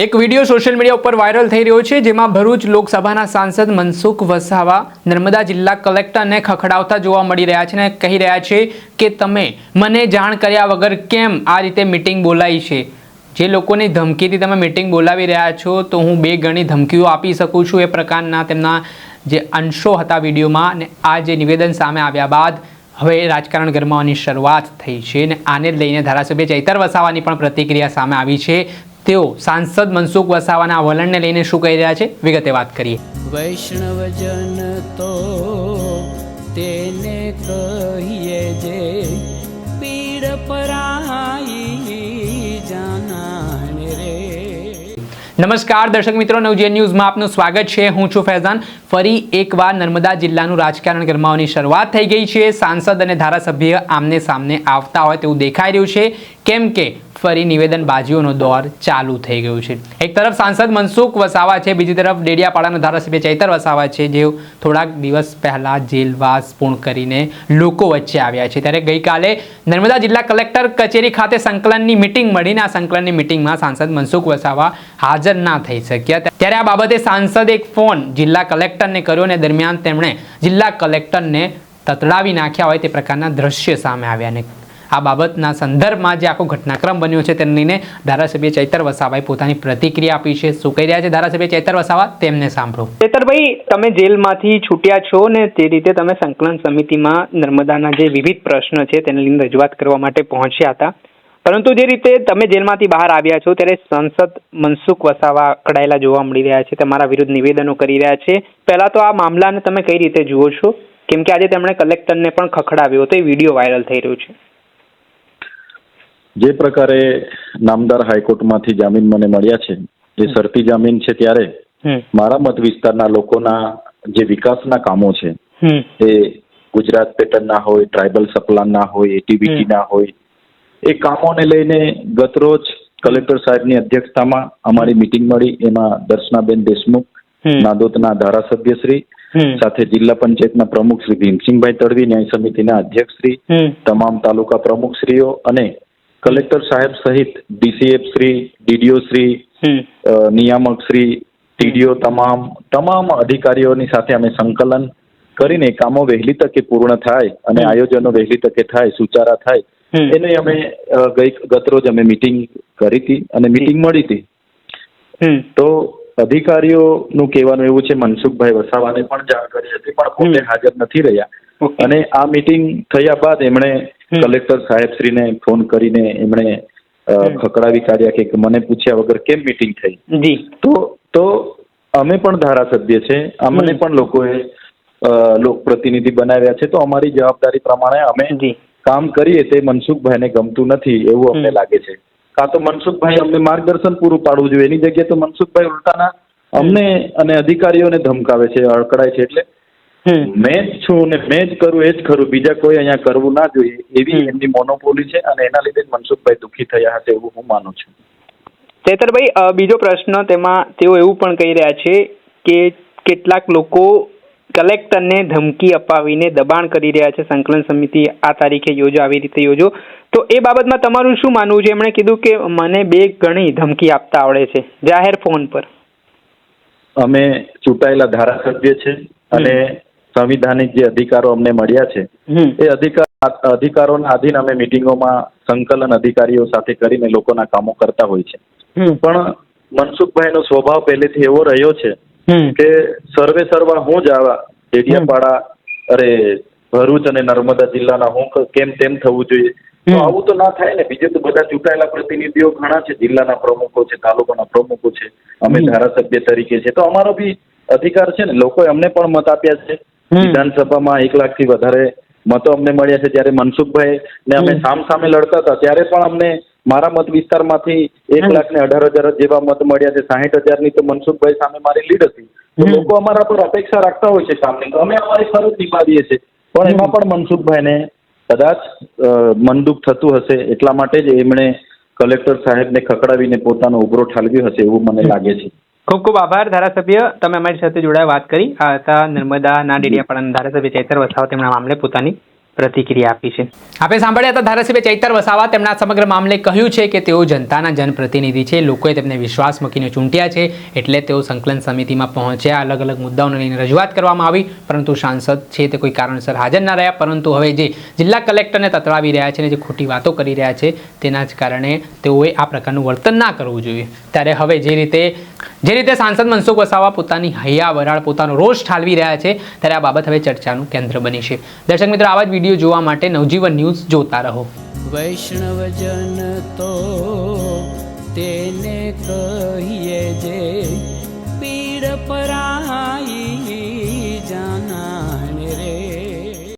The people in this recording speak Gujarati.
એક વીડિયો સોશિયલ મીડિયા ઉપર વાયરલ થઈ રહ્યો છે, જેમાં ભરૂચ લોકસભાના સાંસદ મનસુખ વસાવા નર્મદા જિલ્લા કલેક્ટરને ખખડાવતા જોવા મળી રહ્યા છે અને કહી રહ્યા છે કે, તમે મને જાણ કર્યા વગર કેમ આ રીતે મિટિંગ બોલાવી છે? જે લોકોની ધમકીથી તમે મિટિંગ બોલાવી રહ્યા છો, તો હું બે ગણી ધમકીઓ આપી શકું છું. એ પ્રકારના તેમના જે અંશો હતા વિડીયોમાં અને આ જે નિવેદન સામે આવ્યા બાદ હવે રાજકારણ ગરમાવાની શરૂઆત થઈ છે અને આને લઈને ધારાસભ્ય ચૈતર વસાવાની પણ પ્રતિક્રિયા સામે આવી છે. તેઓ સાંસદ મનસુખ વસાવાના વલણને લઈને શું કહી રહ્યા છે? વિગતે વાત કરીએ. વૈષ્ણવજન તો તેને કહીએ જે પીડ પરાઈ જાનાને રે. નમસ્કાર દર્શક મિત્રો નવજીવન ન્યૂઝમાં આપનું સ્વાગત છે. હું છું ફૈઝાન. ફરી એકવાર નર્મદા જિલ્લાનું રાજકારણ ગરમાવાની શરૂઆત થઈ ગઈ છે. સાંસદ અને ધારાસભ્ય આમને સામને આવતા હોય તેવું દેખાઈ રહ્યું છે. કેમ કે ફરી નિવેદન બાજીઓનો દોર ચાલુ થઈ ગયું છે. એક તરફ સાંસદ મનસુખ વસાવા છે, બીજી તરફ ડેડિયાપાડાના ધારાસભ્ય ચૈતર વસાવા છે જે થોડાક દિવસ પહેલા જેલવાસ પૂર્ણ કરીને લોકો વચ્ચે આવ્યા છે. ત્યારે ગઈકાલે નર્મદા જિલ્લા કલેક્ટર કચેરી ખાતે સંકલનની મિટિંગ મળીને આ સંકલનની મિટિંગમાં સાંસદ મનસુખ વસાવા હાજર ના થઈ શક્યા. ત્યારે આ બાબતે સાંસદે એક ફોન જિલ્લા કલેક્ટરને કર્યો અને દરમિયાન તેમણે જિલ્લા કલેક્ટરને તતડાવી નાખ્યા હોય તે પ્રકારના દ્રશ્ય સામે આવ્યા અને આ બાબતના સંદર્ભમાં જે આખો ઘટનાક્રમ બન્યો છે તેને લઈને ધારાસભ્ય ચૈતર વસાવાએ પોતાની પ્રતિક્રિયા આપી છે. શું કહી રહ્યા છે ધારાસભ્ય ચૈતર વસાવા? તેમને સાંભળો. ચૈતરભાઈ, તમે જેલમાંથી છૂટ્યા છો ને તે રીતે તમે સંકલન સમિતિમાં નર્મદાના જે વિવિધ પ્રશ્ન છે તેને લઈને રજૂઆત કરવા માટે પહોંચ્યા હતા. પરંતુ જે રીતે તમે જેલમાંથી બહાર આવ્યા છો, ત્યારે સંસદ મનસુખ વસાવા અકળાયેલા જોવા મળી રહ્યા છે, તમારા વિરુદ્ધ નિવેદનો કરી રહ્યા છે. પહેલા તો આ મામલાને તમે કઈ રીતે જુઓ છો? કેમ કે આજે તેમણે કલેક્ટરને પણ ખખડાવ્યો તો એ વીડિયો વાયરલ થઈ રહ્યો છે. જે પ્રકારે નામદાર હાઈકોર્ટમાંથી જામીન મને મળ્યા છે જે શરતી જામીન છે ત્યારે મારા મત વિસ્તારના લોકોના જે વિકાસના કામો છે એ ગુજરાત પેટર્નના હોય ટ્રાઇબલ સપ્લાનના હોય એટીબીટીના હોય એ કામોને લઈને ગતરોજ કલેક્ટર સાહેબની અધ્યક્ષતામાં અમારી મિટિંગ મળી એમાં દર્શનાબેન દેશમુખ નાદોતના નાદોદના ધારાસભ્ય શ્રી સાથે જિલ્લા પંચાયતના પ્રમુખ શ્રી ભીમસિંહભાઈ તડવી ન્યાય સમિતિના અધ્યક્ષ શ્રી તમામ તાલુકા પ્રમુખશ્રીઓ અને કલેક્ટર સાહેબ સહિત ડીસીએફ શ્રી ડીડીઓ શ્રી નિયામક શ્રી ટીડીઓ તમામ તમામ અધિકારીઓની સાથે અમે સંકલન કરીને કામો વહેલી તકે પૂર્ણ થાય અને આયોજનો વહેલી તકે થાય સુચારા થાય. એને અમે ગઈ ગતરોજ અમે મિટિંગ કરી હતી અને મિટિંગ મળી હતી. તો અધિકારીઓનું કહેવાનું એવું છે મનસુખભાઈ વસાવાને પણ જાણ કરી હતી પણ પોતે હાજર નથી રહ્યા. અને આ મીટિંગ થયા બાદ એમણે. કલેક્ટર સાહેબશ્રીને ફોન કરીને એમણે. ખકડાવી કાઢ્યા કે મને પૂછ્યા વગર કેમ મીટિંગ થઈ? જી. તો તો અમે પણ ધારાસભ્ય છે. અમને પણ લોકોએ લોક પ્રતિનિધિ બનાવ્યા છે. તો અમારી જવાબદારી પ્રમાણે અમે કામ કરીએ તે મનસુખભાઈને ગમતું નથી એવું અમને લાગે છે. કાં તો મનસુખભાઈ અમને માર્ગદર્શન પૂરું પાડવું જોઈએ. એની જગ્યાએ તો મનસુખભાઈ ઉલટાના અમને અને અધિકારીઓને ધમકાવે છે અડકડાય છે. એટલે મેં જ છું ને મેં જ કરું એ જ ખરું બીજા કોઈ અહીંયા કરવું ના જોઈએ. એવી. એમની મોનોપોલી છે અને એના લીધે મનસુખભાઈ દુઃખી થયા હશે એવું હું માનું છું. ચેતરભાઈ બીજો પ્રશ્ન તેમાં તેઓ એવું પણ કહી રહ્યા છે કે કેટલાક લોકો કલેક્ટરને ધમકી અપાવીને દબાણ કરી રહ્યા છે. સંકલન સમિતિ આ તારીખે યોજો આવી રીતે યોજો. તો એ બાબતમાં તમારું શું માનવું છે? એમણે કીધું કે મને બે ઘણી ધમકી આપતા આવડે છે. જાહેર ફોન પર. અમે ચૂંટાયેલા ધારાસભ્ય છે અને સંવિધાનિક જે અધિકારો અમને મળ્યા છે એ અધિકાર અધિકારોના આધીન અમે મિટિંગોમાં સંકલન અધિકારીઓ સાથે કરીને લોકોના કામો કરતા હોય છે. પણ મનસુખભાઈનો સ્વભાવ પહેલેથી એવો રહ્યો છે કે સર્વે સર્વા હું જ આવા ડેડિયાપાડા અરે ભરૂચ અને નર્મદા જિલ્લાના હું કેમ તેમ થવું જોઈએ. તો આવું તો ના થાય ને. બીજે તો બધા ચૂંટાયેલા પ્રતિનિધિઓ ઘણા છે જિલ્લાના પ્રમુખો છે તાલુકાના પ્રમુખો છે. અમે ધારાસભ્ય તરીકે છે. તો અમારો બી અધિકાર છે ને. લોકોએ અમને પણ મત આપ્યા છે. વિધાનસભામાં એક લાખથી વધારે મતો અમને મળ્યા છે. જ્યારે મનસુખભાઈ ને અમે સામ સામે લડતા હતા ત્યારે પણ અમને મારા મત વિસ્તારમાંથી એક લાખ ને અઢાર હજાર જેવા મત મળ્યા છે. સાહીઠ હજારની તો મનસુખભાઈ સામે મારી લીડ હતી. તો લોકો અમારા પર અપેક્ષા રાખતા હોય છે સામે અમે અમારી ફરજ નિભાવીએ છીએ. પણ એમાં પણ મનસુખભાઈને કદાચ અ, મનદુખ થતું હશે એટલા માટે જ એમણે કલેક્ટર સાહેબને ખકડાવીને પોતાનો ઉભરો ઠાલવ્યો હશે એવું મને લાગે છે. ખૂબ ખૂબ આભાર, ધારાસભ્ય. તમે અમારી સાથે જોડાય, વાત કરી. આ હતા નર્મદાના ડેડિયાપાડાના ધારાસભ્ય ચૈતર વસાવા. તેમના મામલે પોતાની પ્રતિક્રિયા આપી છે. આપણે સાંભળ્યા હતા ધારાસભ્ય ચૈતર વસાવા. તેમના સમગ્ર મામલે કહ્યું છે કે તેઓ જનતાના જનપ્રતિનિધિ છે. લોકોએ તેમને વિશ્વાસ મૂકીને ચૂંટ્યા છે. એટલે તેઓ સંકલન સમિતિમાં પહોંચ્યા. અલગ અલગ મુદ્દાઓને લઈને રજૂઆત કરવામાં આવી. પરંતુ સાંસદ છે તે કોઈ કારણસર હાજર ના રહ્યા. પરંતુ હવે જે જિલ્લા કલેક્ટરને તતડાવી રહ્યા છે અને જે ખોટી વાતો કરી રહ્યા છે, તેના જ કારણે તેઓએ આ પ્રકારનું વર્તન ના કરવું જોઈએ. ત્યારે હવે જે રીતે જે રીતે સાંસદ મનસુખ વસાવા પોતાની હૈયા વરાળ પોતાનો રોષ ઠાલવી રહ્યા છે, ત્યારે આ બાબત હવે ચર્ચાનું કેન્દ્ર બની છે. દર્શક મિત્રો, આવા જ વીડિયો જોવા માટે નવજીવન ન્યૂઝ જોતા રહો. વૈષ્ણવજન તો તેને કહીએ જે